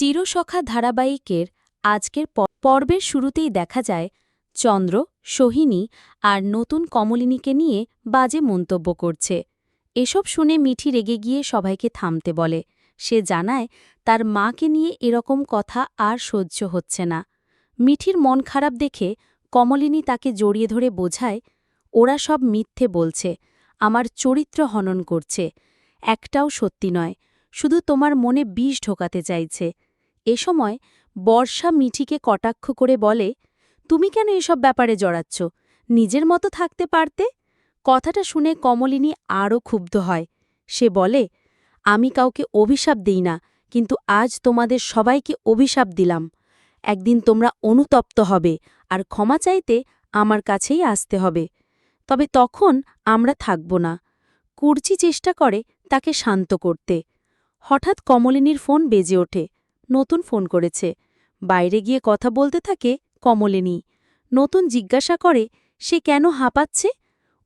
চিরসখা ধারাবাহিকের আজকের পর্বের শুরুতেই দেখা যায়, চন্দ্র, সোহিনী আর নতুন কমলিনীকে নিয়ে বাজে মন্তব্য করছে। এসব শুনে মিঠি রেগে গিয়ে সবাইকে থামতে বলে। সে জানায়, তার মাকে নিয়ে এরকম কথা আর সহ্য হচ্ছে না। মিঠির মন খারাপ দেখে কমলিনী তাকে জড়িয়ে ধরে বোঝায়, ওরা সব মিথ্যে বলছে, আমার চরিত্র হনন করছে। একটাও সত্যি নয়, শুধু তোমার মনে বিষ ঢোকাতে চাইছে। এ সময় বর্ষা মিঠিকে কটাক্ষ করে বলে, তুমি কেন এসব ব্যাপারে জড়াচ্ছ? নিজের মতো থাকতে পারতে? কথাটা শুনে কমলিনী আরও ক্ষুব্ধ হয়। সে বলে, আমি কাউকে অভিশাপ দিই না, কিন্তু আজ তোমাদের সবাইকে অভিশাপ দিলাম। একদিন তোমরা অনুতপ্ত হবে আর ক্ষমা চাইতে আমার কাছেই আসতে হবে। তবে তখন আমরা থাকব না। কুর্চি চেষ্টা করে তাকে শান্ত করতে। হঠাৎ কমলিনীর ফোন বেজে ওঠে। নতুন ফোন করেছে। বাইরে গিয়ে কথা বলতে থাকে কমলিনী। নতুন জিজ্ঞাসা করে, সে কেন হাঁপাচ্ছে?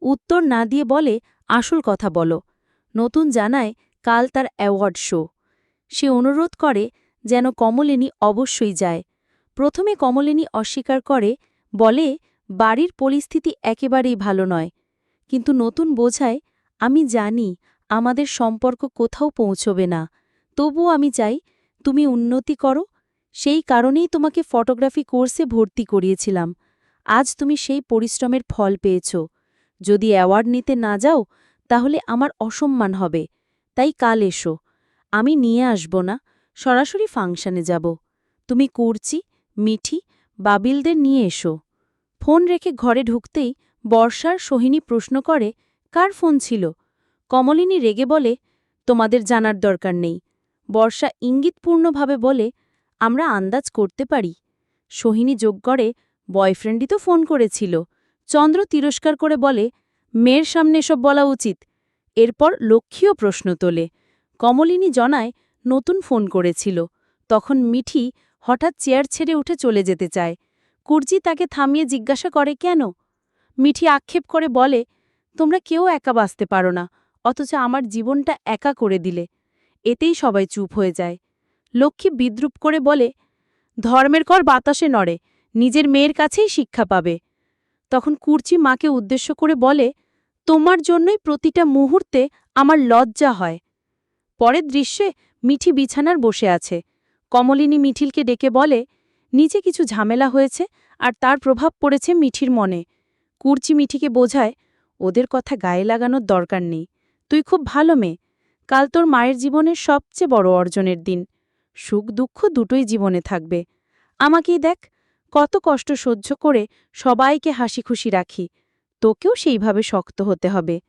উত্তর না দিয়ে বলে, আসল কথা বলো। নতুন জানায়, কাল তার অ্যাওয়ার্ড শো। সে অনুরোধ করে যেন কমলিনী অবশ্যই যায়। প্রথমে কমলিনী অস্বীকার করে, বলে, বাড়ির পরিস্থিতি একেবারেই ভালো নয়। কিন্তু নতুন বোঝায়, আমি জানি, আমাদের সম্পর্ক কোথাও পৌঁছবে না। তবুও আমি চাই তুমি উন্নতি করো, সেই কারণেই তোমাকে ফটোগ্রাফি কোর্সে ভর্তি করিয়েছিলাম। আজ তুমি সেই পরিশ্রমের ফল পেয়েছ। যদি অ্যাওয়ার্ড নিতে না যাও, তাহলে আমার অসম্মান হবে। তাই কাল এসো। আমি নিয়ে আসব না, সরাসরি ফাংশনে যাব। তুমি কুর্চি, মিঠি, বাবিলদের নিয়ে এসো। ফোন রেখে ঘরে ঢুকতেই বর্ষার সোহিনী প্রশ্ন করে, কার ফোন ছিল? কমলিনী রেগে বলে, তোমাদের জানার দরকার নেই। বর্ষা ইঙ্গিতপূর্ণভাবে বলে, আমরা আন্দাজ করতে পারি। সোহিনী যোগ করে, বয়ফ্রেন্ডই তো ফোন করেছিল। চন্দ্র তিরস্কার করে বলে, মেয়ের সামনে এসব বলা উচিত। এরপর লক্ষ্মীও প্রশ্ন তোলে। কমলিনী জনায়, নতুন ফোন করেছিল। তখন মিঠি হঠাৎ চেয়ার ছেড়ে উঠে চলে যেতে চায়। কুর্জি তাকে থামিয়ে জিজ্ঞাসা করে, কেন? মিঠি আক্ষেপ করে বলে, তোমরা কেউ একা বাঁচতে পারো না, অথচ আমার জীবনটা একা করে দিলে। এতেই সবাই চুপ হয়ে যায়। লক্ষ্মী বিদ্রুপ করে বলে, ধর্মের কর বাতাসে নড়ে, নিজের মেয়ের কাছেই শিক্ষা পাবে। তখন কুর্চি মাকে উদ্দেশ্য করে বলে, তোমার জন্যই প্রতিটা মুহূর্তে আমার লজ্জা হয়। পরের দৃশ্যে মিঠি বিছানার বসে আছে। কমলিনী মিঠিলকে ডেকে বলে, নিচে কিছু ঝামেলা হয়েছে আর তার প্রভাব পড়েছে মিঠির মনে। কুর্চি মিঠিকে বোঝায়, ওদের কথা গায়ে লাগানোর দরকার নেই। তুই খুব ভালো মেয়ে। কাল তোর মায়ের জীবনের সবচেয়ে বড় অর্জনের দিন। সুখ দুঃখ দুটোই জীবনে থাকবে। আমাকেই দেখ, কত কষ্ট সহ্য করে সবাইকে হাসি খুশি রাখি। তোকেও সেইভাবে শক্ত হতে হবে।